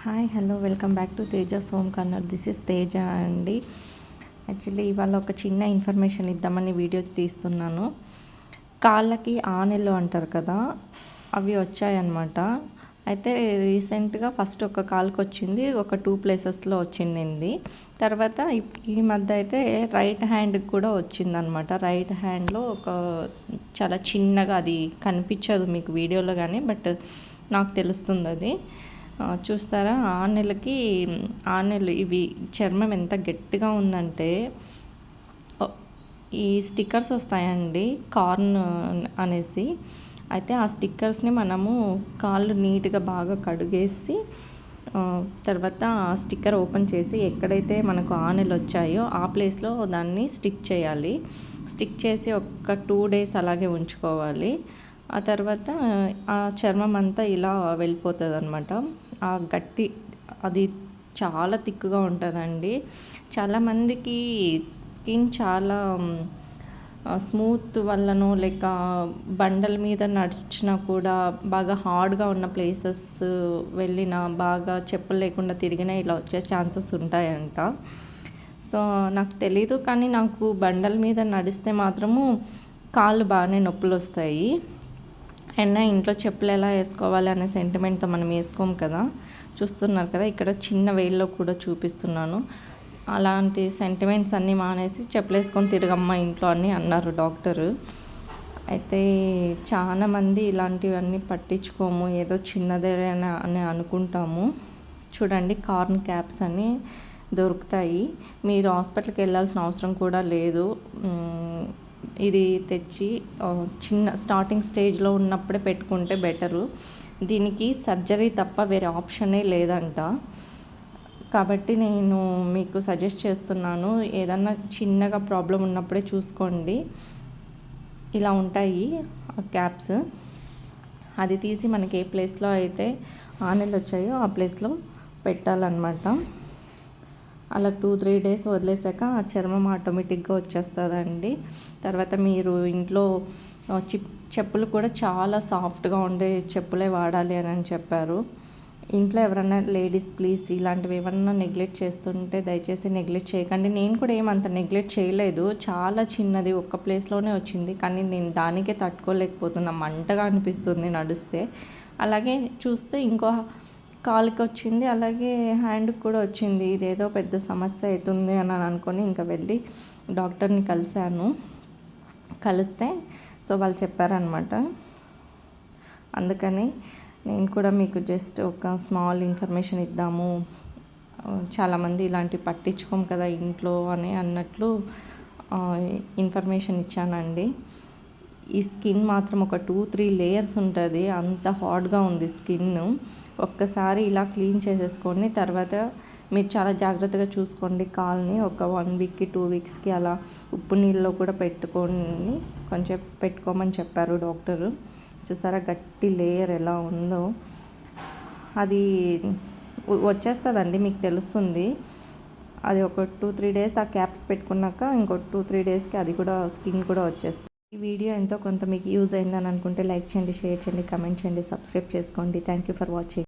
Hi hello welcome back to Teja some corner this is Teja అండి. Actually ఇవాళ ఒక చిన్న ఇన్ఫర్మేషన్ ఇద్దామని వీడియో తీస్తున్నాను. కాళ్ళకి ఆనెలు అంటారు కదా అవి వచ్చాయన్నమాట. అయితే రీసెంట్గా ఫస్ట్ ఒక కాల్కి వచ్చింది ఒక టూ ప్లేసెస్లో వచ్చింది. తర్వాత ఈ మధ్య అయితే రైట్ హ్యాండ్కి కూడా వచ్చిందనమాట రైట్ హ్యాండ్లో ఒక చాలా చిన్నగా అది కనిపించదు మీకు వీడియోలో కానీ బట్ నాకు తెలుస్తుంది అది. చూస్తారా? ఆనెలకి ఆనెలు ఇవి చర్మం ఎంత గట్టిగా ఉందంటే ఈ స్టిక్కర్స్ వస్తాయండి కార్న్ అనేసి. అయితే ఆ స్టిక్కర్స్ని మనము కాళ్ళు నీట్గా బాగా కడుగేసి తర్వాత ఆ స్టిక్కర్ ఓపెన్ చేసి ఎక్కడైతే మనకు ఆనెలు వచ్చాయో ఆ ప్లేస్లో దాన్ని స్టిక్ చేయాలి. స్టిక్ చేసి ఒక టూ డేస్ అలాగే ఉంచుకోవాలి. ఆ తర్వాత ఆ చర్మం అంతా ఇలా వెళ్ళిపోతుంది అనమాట ఆ గట్టి అది చాలా థిక్గా ఉంటుందండి. చాలామందికి స్కిన్ చాలా స్మూత్ వల్లనో లేక బండల మీద నడిచినా కూడా బాగా హార్డ్గా ఉన్న ప్లేసెస్ వెళ్ళిన బాగా చెప్పులు లేకుండా తిరిగినా ఇలా వచ్చే ఛాన్సెస్ ఉంటాయంట. సో నాకు తెలీదు కానీ నాకు బండల మీద నడిస్తే మాత్రము కాళ్ళు బాగానే నొప్పులు వస్తాయి అయినా ఇంట్లో చెప్పులు ఎలా వేసుకోవాలి అనే సెంటిమెంట్తో మనం వేసుకోము కదా. చూస్తున్నారు కదా ఇక్కడ చిన్న వేల్లో కూడా చూపిస్తున్నాను. అలాంటి సెంటిమెంట్స్ అన్నీ మానేసి చెప్పులు వేసుకొని తిరగమ్మ ఇంట్లో అని అన్నారు డాక్టరు. అయితే చాలామంది ఇలాంటివన్నీ పట్టించుకోము ఏదో చిన్నదే అని అనుకుంటాము. చూడండి కార్న్ క్యాప్స్ అని దొరుకుతాయి. మీరు హాస్పిటల్కి వెళ్ళాల్సిన అవసరం కూడా లేదు. ఇది తెచ్చి చిన్న స్టార్టింగ్ స్టేజ్లో ఉన్నప్పుడే పెట్టుకుంటే బెటరు. దీనికి సర్జరీ తప్ప వేరే ఆప్షనే లేదంట. కాబట్టి నేను మీకు సజెస్ట్ చేస్తున్నాను ఏదన్నా చిన్నగా ప్రాబ్లం ఉన్నప్పుడే చూసుకోండి. ఇలా ఉంటాయి క్యాప్స్. అది తీసి మనకి ఏ ప్లేస్లో అయితే ఆనెలు వచ్చాయో ఆ ప్లేస్లో పెట్టాలన్నమాట. అలా టూ త్రీ డేస్ వదిలేసాక ఆ చర్మం ఆటోమేటిక్గా వచ్చేస్తుందండి. తర్వాత మీరు ఇంట్లో చెప్పులు కూడా చాలా సాఫ్ట్గా ఉండే చెప్పులే వాడాలి అని చెప్పారు. ఇంట్లో ఎవరైనా లేడీస్ ప్లీజ్ ఇలాంటివి ఏమన్నా నెగ్లెక్ట్ చేస్తుంటే దయచేసి నెగ్లెక్ట్ చేయకండి. నేను కూడా ఏమంత నెగ్లెక్ట్ చేయలేదు. చాలా చిన్నది ఒక్క ప్లేస్లోనే వచ్చింది. కానీ నేను దానికే తట్టుకోలేకపోతున్నా. మంటగా అనిపిస్తుంది నడిస్తే. అలాగే చూస్తే ఇంకో కాలుకి వచ్చింది అలాగే హ్యాండ్కి కూడా వచ్చింది. ఇదేదో పెద్ద సమస్య అవుతుంది అని అనుకొని ఇంకా వెళ్ళి డాక్టర్ని కలిశాను. కలిస్తే సో వాళ్ళు చెప్పారనమాట అందుకని నేను కూడా మీకు జస్ట్ ఒక స్మాల్ ఇన్ఫర్మేషన్ ఇద్దాము. చాలామంది ఇలాంటివి పట్టించుకోము కదా ఇంట్లో అని అన్నట్లు ఇన్ఫర్మేషన్ ఇచ్చానండి. ఈ స్కిన్ మాత్రం ఒక టూ త్రీ లేయర్స్ ఉంటుంది. అంత హాట్గా ఉంది స్కిన్ ఒక్కసారి ఇలా క్లీన్ చేసేసుకోండి తర్వాత మీరు చాలా జాగ్రత్తగా చూసుకోండి కాల్ని. ఒక వన్ వీక్కి టూ వీక్స్కి అలా ఉప్పు నీళ్ళలో కూడా పెట్టుకొని కొంచెం పెట్టుకోమని చెప్పారు డాక్టరు. చూసారా గట్టి లేయర్ ఎలా ఉందో. అది వచ్చేస్తుందండి మీకు తెలుస్తుంది. అది ఒక టూ త్రీ డేస్ ఆ క్యాప్స్ పెట్టుకున్నాక ఇంకో టూ త్రీ డేస్కి అది కూడా స్కిన్ కూడా వచ్చేస్తుంది. ఈ వీడియో ఎంతో కొంత మీకు యూజ్ అయిందని అనుకుంటే లైక్ చేయండి షేర్ చేయండి కమెంట్ చేయండి సబ్స్క్రైబ్ చేసుకోండి. Thank you for watching